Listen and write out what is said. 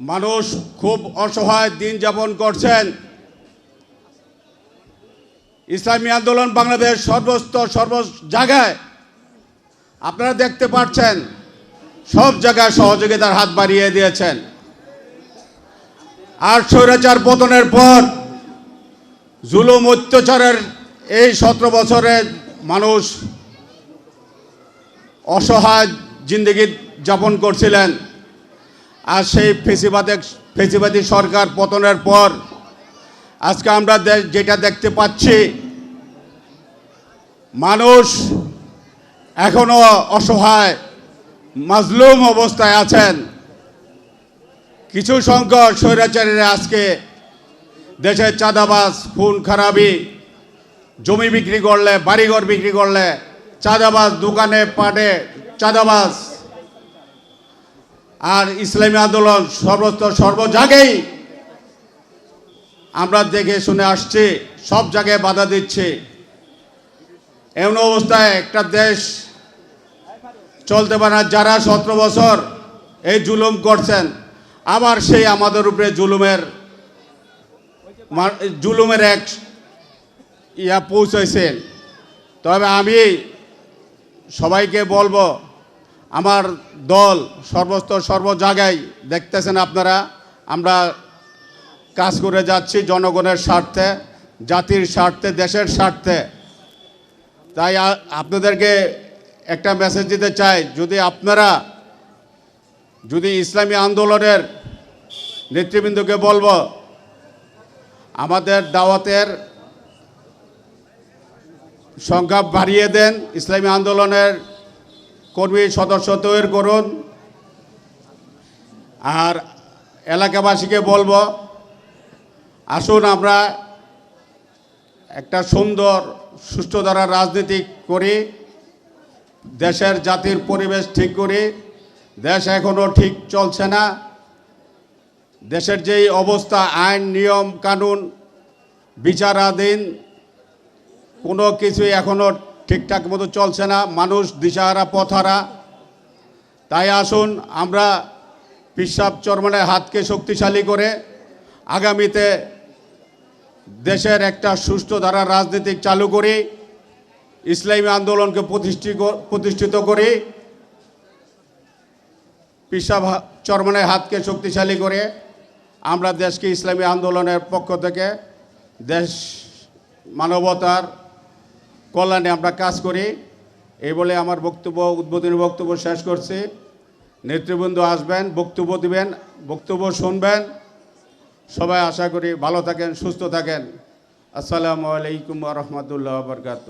মানুষ খুব অসহায় দিন যাপন করছেন। ইসলামী আন্দোলন বাংলাদেশ সর্বস্তর সর্ব জায়গায়। আপনারা দেখতে পাচ্ছেন, সব জায়গায় সহযোগিতার হাত বাড়িয়ে দিয়েছেন। আর স্বৈরাচার পতনের পর জুলুম, অত্যাচারের এই সতেরো বছরে মানুষ অসহায় জিন্দগি যাপন করছিলেন। আর সেই ফেসিবাদে, ফেসিবাদী সরকার পতনের পর আজকে আমরা যেটা দেখতে পাচ্ছি, মানুষ এখনও অসহায়, মাজলুম অবস্থায় আছেন। কিছু সংখ্যক স্বৈরাচারীরা আজকে দেশের চাঁদাবাজ, খুন, খারাপি, জমি বিক্রি করলে, বাড়িঘর বিক্রি করলে, চাঁদাবাজ দোকানে, পাটে, চাঁদাবাজ আর ইসলামী আন্দোলন সর্বত্র সর্ব জায়গায় আমরা দেখে শুনে আসছি, সব জায়গায় বাধা দিচ্ছে। এমন অবস্থায় একটা দেশ চলতে পারে না, যারা সতেরো বছর এই জুলুম করছেন, আবার সেই আমাদের উপরে জুলুমের জুলুমের এক ইয়া পৌঁছাইছেন। তবে আমি সবাইকে বলব আমার দল সর্বস্তর সর্ব জায়গায় দেখতেছেন আপনারা, আমরা কাজ করে যাচ্ছি জনগণের স্বার্থে, জাতির স্বার্থে, দেশের স্বার্থে। তাই আপনাদেরকে একটা মেসেজ দিতে চাই, যদি আপনারা, যদি ইসলামী আন্দোলনের নেতৃবৃন্দকে বলব, আমাদের দাওয়াতের সংখ্যা বাড়িয়ে দেন, ইসলামী আন্দোলনের কর্মী সদস্য তৈরি করুন। আর এলাকাবাসীকে বলব, আসুন আমরা একটা সুন্দর, সুষ্ঠু দ্বারা রাজনীতি করি। দেশের জাতির পরিবেশ ঠিক করি। দেশ এখনও ঠিক চলছে না। দেশের যেই অবস্থা, আইন, নিয়ম, কানুন, বিচারাধীন, কোনো কিছুই এখনও ঠিকঠাক মতো চলছে না, মানুষ দিশাহারা পথহারা তাই আসুন, আমরা পিসাব চরমানের হাতকে শক্তিশালী করে আগামীতে দেশের একটা সুষ্ঠু ধারা রাজনীতি চালু করি, ইসলামী আন্দোলনকে প্রতিষ্ঠিত করি, পিসাব চরমানের হাতকে শক্তিশালী করে আমরা দেশকে ইসলামী আন্দোলনের পক্ষ থেকে দেশ মানবতার কল্যাণে আমরা কাজ করি, এই বলে আমার বক্তব্য, উদ্বোধনী বক্তব্য শেষ করছি। নেতৃবৃন্দ আসবেন, বক্তব্য দেবেন, বক্তব্য শুনবেন। সবাই আশা করি ভালো থাকেন, সুস্থ থাকেন। আসসালামু আলাইকুম রহমতুল্লাহ বরকাত